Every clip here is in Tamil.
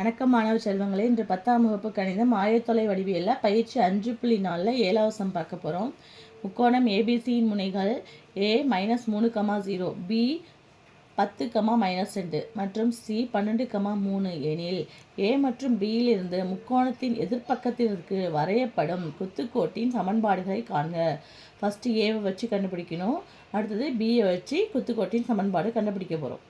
வணக்கம் மாணவ செல்வங்களே இன்று பத்தாம் வகுப்பு கணிதம் ஆயத்தொலை வடிவியலில் பயிற்சி அஞ்சு புள்ளி நாலில் ஏழாவசம் பார்க்க போகிறோம் முக்கோணம் ஏபிசியின் முனைகள் ஏ மைனஸ் மூணு கமா ஜீரோ பி பத்து கமா மைனஸ் ரெண்டு மற்றும் சி பன்னெண்டு கமா மூணு எனில் ஏ மற்றும் பியிலிருந்து முக்கோணத்தின் எதிர்ப்பக்கத்திற்கு வரையப்படும் குத்துக்கோட்டின் சமன்பாடுகளை காண்க. ஃபஸ்ட்டு ஏவை வச்சு கண்டுபிடிக்கணும். அடுத்தது பியை வச்சு குத்துக்கோட்டின் சமன்பாடு கண்டுபிடிக்க போகிறோம்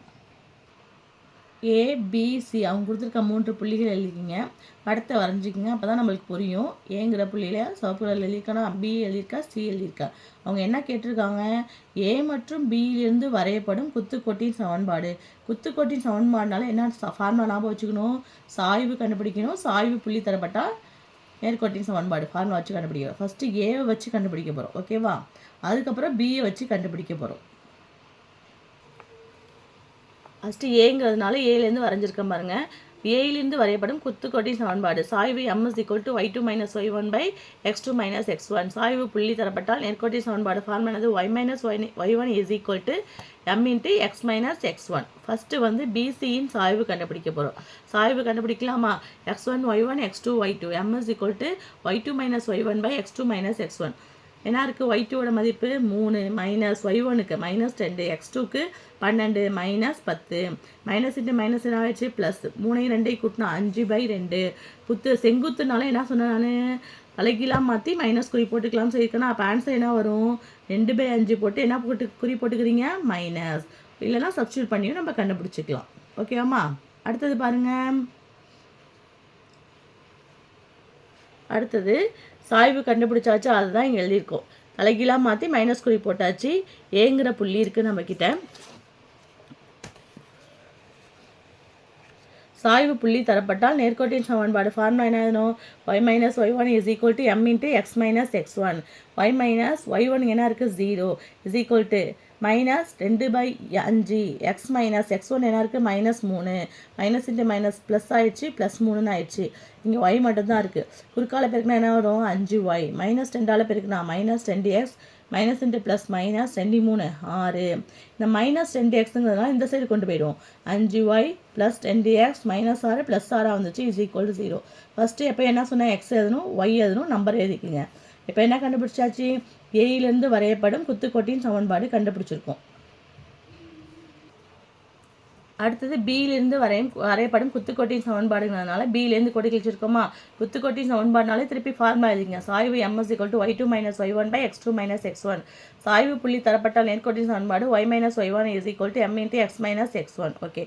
ஏபிசி அவங்க கொடுத்துருக்க மூன்று புள்ளிகள் எழுதிக்கிங்க. படத்தை வரைஞ்சிக்கிங்க. அப்போ தான் நம்மளுக்கு புரியும். ஏங்கிற புள்ளியில் சிவப்பு கலர் எழுதியிருக்கணும் பி எழுதியிருக்கா? சி எழுதியிருக்கா? அவங்க என்ன கேட்டிருக்காங்க? ஏ மற்றும் பியிலிருந்து வரையப்படும் குத்துக்கோட்டின் சமன்பாடு. குத்துக்கோட்டின் சமன்பாடுனால என்ன ஃபார்முலா ஞாபகம் வச்சுக்கணும்? சாய்வு கண்டுபிடிக்கணும். சாய்வு புள்ளி தரப்பட்டால் நேர்கோட்டின் சமன்பாடு. ஃபார்முலா வச்சு கண்டுபிடிக்கிறோம். ஃபஸ்ட்டு ஏவை வச்சு கண்டுபிடிக்க போகிறோம் ஓகேவா அதுக்கப்புறம் பியை வச்சு கண்டுபிடிக்க போகிறோம் ஃபஸ்ட்டு ஏங்கிறதுனால ஏலேருந்து வரைஞ்சிருக்கேன் பாருங்கள் ஏயிலிருந்து வரையப்படும் குத்துக்கோட்டின் சமன்பாடு. சாய்வு M is equal to Y two minus Y one by X two minus X one சாய்வு புள்ளி தரப்பட்டால் நேர்கோட்டின் சமன்பாடு ஃபார்மானது Y minus Y Y one is equal to M into X minus X one first வந்து பிசியின் சாய்வு கண்டுபிடிக்க போகிறோம் சாய்வு கண்டுபிடிக்கலாமா? X one Y one X two Y two M is equal to Y two minus Y one by X two minus X one என்ன இருக்குது ஒய் டூவோட மதிப்பு மூணு மைனஸ் ஒய் ஒனுக்கு மைனஸ் ரெண்டு எக்ஸ் டூக்கு பன்னெண்டு மைனஸ் பத்து. மைனஸ் இன்ட்டு மைனஸ் என்ன ஆயிடுச்சு? ப்ளஸ் மூணையும் ரெண்டையும் கூட்டினா அஞ்சு பை ரெண்டு. புத்து செங்குத்துனால என்ன சொன்னேன் நான்? தலைகீழாக மாற்றி மைனஸ் குறி போட்டுக்கலாம்னு சொல்லியிருக்கேன்னா அப்போ ஆன்சர் என்ன வரும்? ரெண்டு பை அஞ்சு போட்டு என்ன போட்டு குறி போட்டுக்கிறீங்க? மைனஸ் இல்லைனா சப்ஸ்டியூட் பண்ணியும் நம்ம கண்டுபிடிச்சிக்கலாம். ஓகேவாம்மா அடுத்தது பாருங்கள் அடுத்தது சாய்வு கண்டுபிடிச்சாச்சு அதுதான் இங்கே எழுதியிருக்கோம். தலைகீழாக மாற்றி மைனஸ் குறி போட்டாச்சு. ஏங்கிற புள்ளி இருக்குது நம்மக்கிட்ட சாய்வு புள்ளி தரப்பட்டால் நேர்கோட்டின் சமன்பாடு ஃபார்முலா என்ன ஆகணும் y minus y one is equal to m into x minus x one y minus y one என்ன இருக்குது zero is equal to minus ரெண்டு பை அஞ்சு எக்ஸ் மைனஸ் எக்ஸ் ஒன் என்ன இருக்குது மைனஸ் மூணு. மைனஸ் இன்ட்டு மைனஸ் ப்ளஸ் ஆயிடுச்சு ப்ளஸ் மூணுன்னு ஆயிடுச்சு. இங்கே ஒய் மட்டும்தான் இருக்குது குறுக்கால பெருக்குனா என்ன வரும்? அஞ்சு ஒய் மைனஸ் ரெண்டால் பெருக்குனா மைனஸ் ரெண்டு x minus into plus minus ரெண்டு மூணு ஆறு. இந்த மைனஸ் ரெண்டு எக்ஸுங்கிறதுனால இந்த சைடு கொண்டு போயிடுவோம். அஞ்சு ஒய் ப்ளஸ் ரெண்டு எக்ஸ் மைனஸ் ஆறு ப்ளஸ் ஆறாக வந்துச்சு is equal to zero first எப்போ என்ன சொன்னால் எக்ஸ் எழுதணும் ஒய் எழுதணும் நம்பர் எழுதிக்குங்க. இப்போ என்ன கண்டுபிடிச்சாச்சு? ஏயிலிருந்து வரையப்படும் குத்துக்கோட்டின் சமன்பாடு கண்டுபிடிச்சிருக்கோம். அடுத்தது பியிலிருந்து வரையும் வரையப்படும் குத்துக்கோட்டின் சமன்பாடுங்கிறதுனால பியிலேருந்து கொடி கழிச்சிருக்கோமா? குத்துக்கோட்டின் சமன்பாடுனாலே திருப்பி ஃபார்முலா எழுதிங்க சாய்வு m is equal to y two minus y one by x two minus x one சாய்வு புள்ளி தரப்பட்டால் நேர்கோட்டின் சமன்பாடு y minus y one is equal to m into x minus x one okay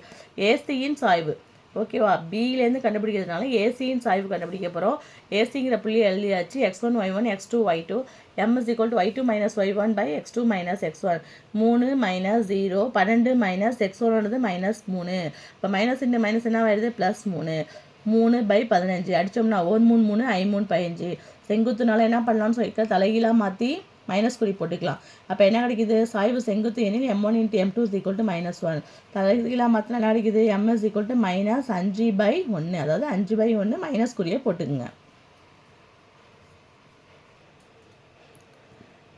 ஏசியின் சாய்வு. ஓகேவா? பியிலேருந்து கண்டுபிடிக்கிறதுனால ஏசியின் சாய்வு கண்டுபிடிக்க போகிறோம் ஏசிங்கிற புள்ளி எழுதியாச்சு. X one y one x two y two m is equal to y two minus y one by x two minus x one மூணு மைனஸ் ஜீரோ பன்னெண்டு மைனஸ் எக்ஸ் ஒன்னோடது மைனஸ் மூணு. இப்போ மைனஸ் இந்த மைனஸ் என்ன வருது? ப்ளஸ் மூணு. மூணு பை பதினஞ்சு. அடித்தோம்னா ஒரு மூணு மூணு ஐ மூணு பதினஞ்சு. செங்குத்துனால என்ன பண்ணலாம்னு சொல்லிக்க தலைகீழாக மாற்றி மைனஸ் குறி போட்டுக்கலாம். அப்போ என்ன கிடைக்குது? சாய்வு செங்குத்து எனில் m one into m two is equal to minus one தலைகீழாக மற்ற என்ன கிடைக்குது? M is equal to minus அஞ்சு பை ஒன்று அதாவது அஞ்சு பை ஒன்று மைனஸ் குறியை போட்டுக்குங்க.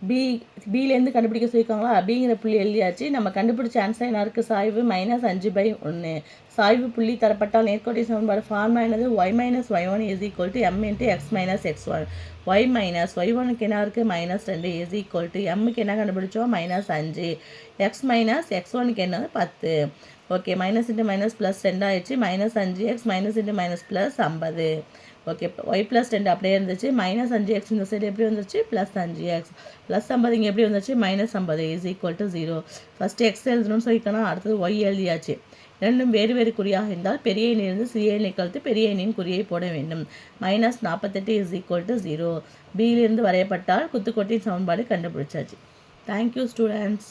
பி பிலேருந்து கண்டுபிடிக்க சொல்லியிருக்காங்களா? அப்படிங்கிற புள்ளி எழுதியாச்சு. நம்ம கண்டுபிடிச்ச ஆன்சர் என்ன இருக்குது சாய்வு மைனஸ் அஞ்சு பை ஒன்று சாய்வு புள்ளி தரப்பட்டால் நேர்கோட்டை சமன்பாடு ஃபார்மா என்னது y minus y one is equal to m into x minus x one y minus y ஒனுக்கு என்ன இருக்குது மைனஸ் ரெண்டு இஸ் ஈக்குவல் டு எம்முக்கு என்ன கண்டுபிடிச்சோம்? மைனஸ் அஞ்சு எக்ஸ் மைனஸ் எக்ஸ் ஒனுக்கு என்னது? பத்து. Okay minus into minus plus ரெண்டாயிடுச்சு minus அஞ்சு x minus into minus plus ஐம்பது. ஓகே ஒய் ப்ளஸ் ரெண்டு அப்படியே இருந்துச்சு. மைனஸ் அஞ்சு எக்ஸ் இந்த சைடு எப்படி வந்துருச்சு? ப்ளஸ் அஞ்சு எக்ஸ் ப்ளஸ் ஐம்பது இங்கே எப்படி வந்துச்சு மைனஸ் ஐம்பது is equal to zero first x எழுதணும்னு சொல்லிக்கணும் அடுத்தது ஒய் எழுதியாச்சு. ரெண்டும் வேறு வேறு குறியாக இருந்தால் பெரிய எண்ணிலிருந்து சிறிய எண்ணை கழித்து பெரிய எண்ணின் குறியை போட வேண்டும். மைனஸ் நாற்பத்தெட்டு இஸ் ஈக்குவல் டு ஜீரோ பியிலிருந்து வரையப்பட்டால் குத்துக்கோட்டின் சமன்பாடு கண்டுபிடிச்சாச்சு. Thank you students